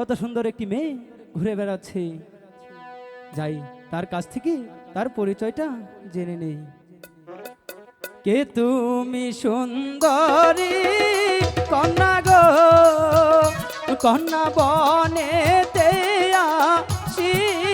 কত সুন্দর একটি মেয়ে ঘুরে বেড়াচ্ছে। যাই, তার কাছ থেকে তার পরিচয়টা জেনে নেই। কে তুমি সুন্দরী? কন্যা গো, কন্যা বনে আসিয়া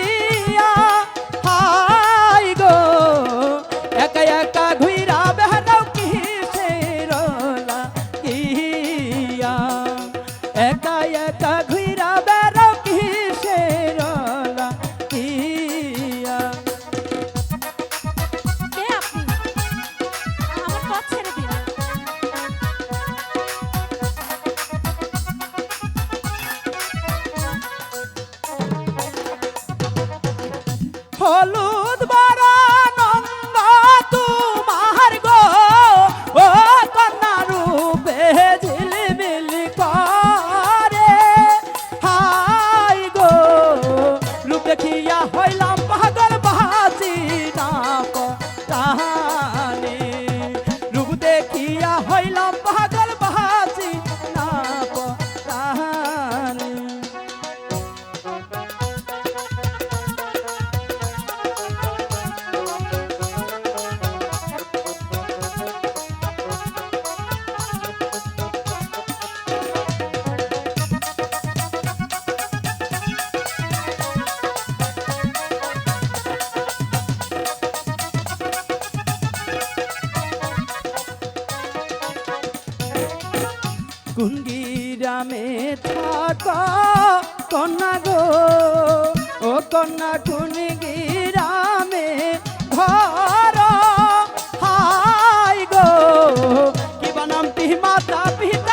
কুঙ্গিরামে থাক, কন্যা গো। ও কন্যা কুঙ্গিরামে ঘর হাই গো, কি বানাম তিহি মাতা পিতা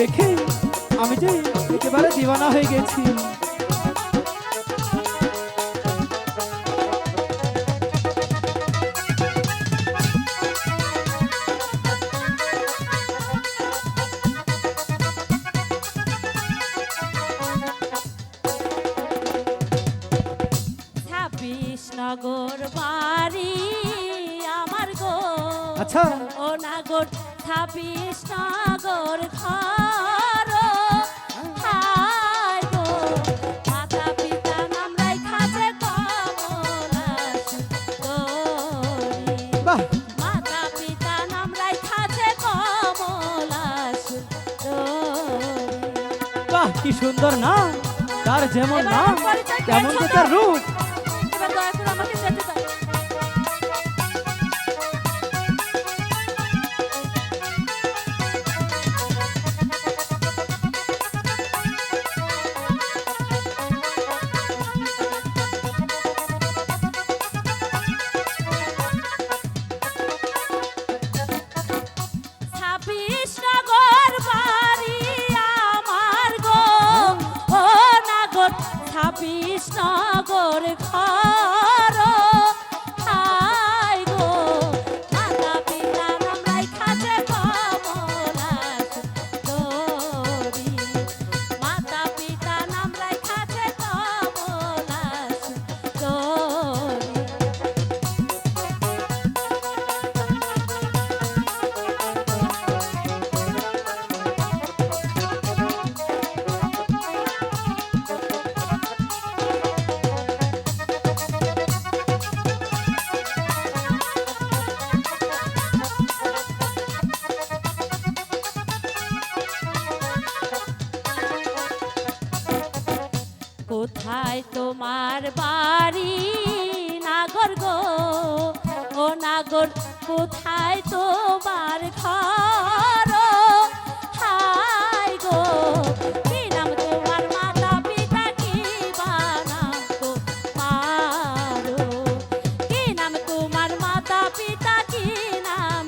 দেখে আমি যে একেবারে দিওয়ানা হয়ে গেছি। নগর বাড়ি আমার গো। আচ্ছা। ও নাগর ছাব্বিশ নগর কি সুন্দর না তার যেমন না নাম তেমন তো? তার রূপ কোথায় তোমার বাড়ি? নাগর গো। ও নাগর, কোথায় তোমার ঘর? হাই গো, কি নাম তোমার? মাতা পিতা কি কি নাম তোমার? পিতা কি নাম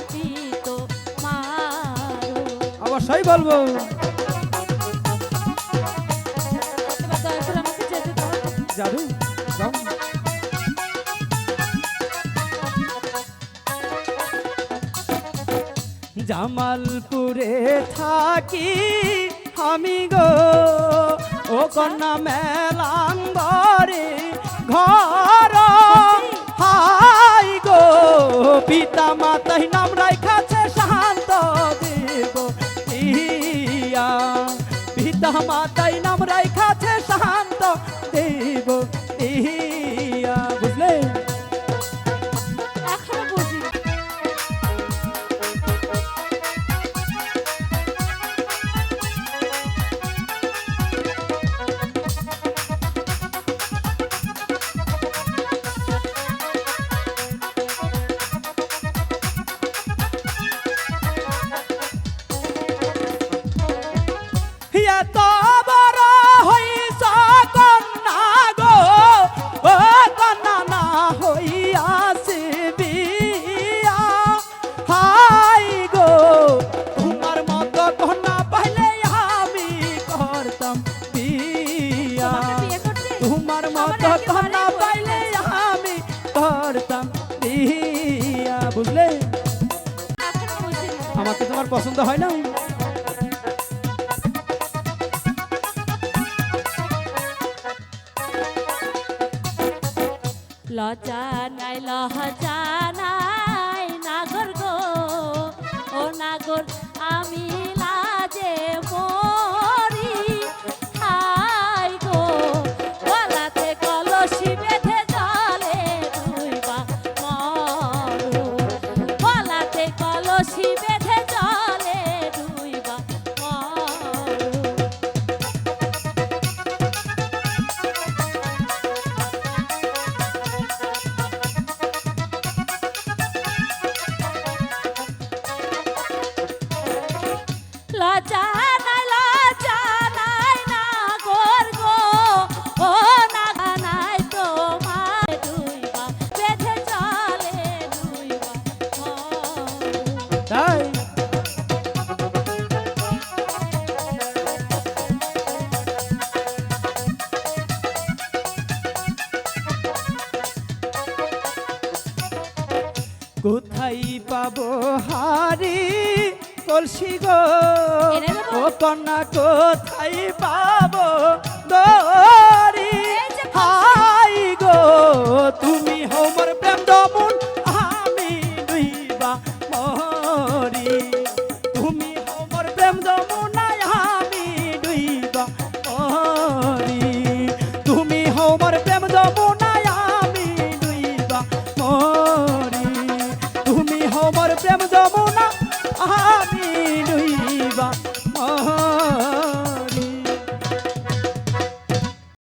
বলব। জাদু। জামালপুরে থাকি আমি গো, ও কন্যা মেলাঙ্গরে ঘর হাই গো পিতা মাতাই নাম রাখাছে শান্ত দেব পিতা মাতাই নাম রাখাছে করতে? তোমার মত একেবারে পাইলে আমি করতাম বিয়া বুঝলে? আমাকে তোমার পছন্দ হয় না লজ্জা নাই লজ্জা নাই নাগর গো। ও নাগর আমি লাজে মরি কোথায় পাবো হারি? কলসি গো? ও কন্যা কোথায় পাবো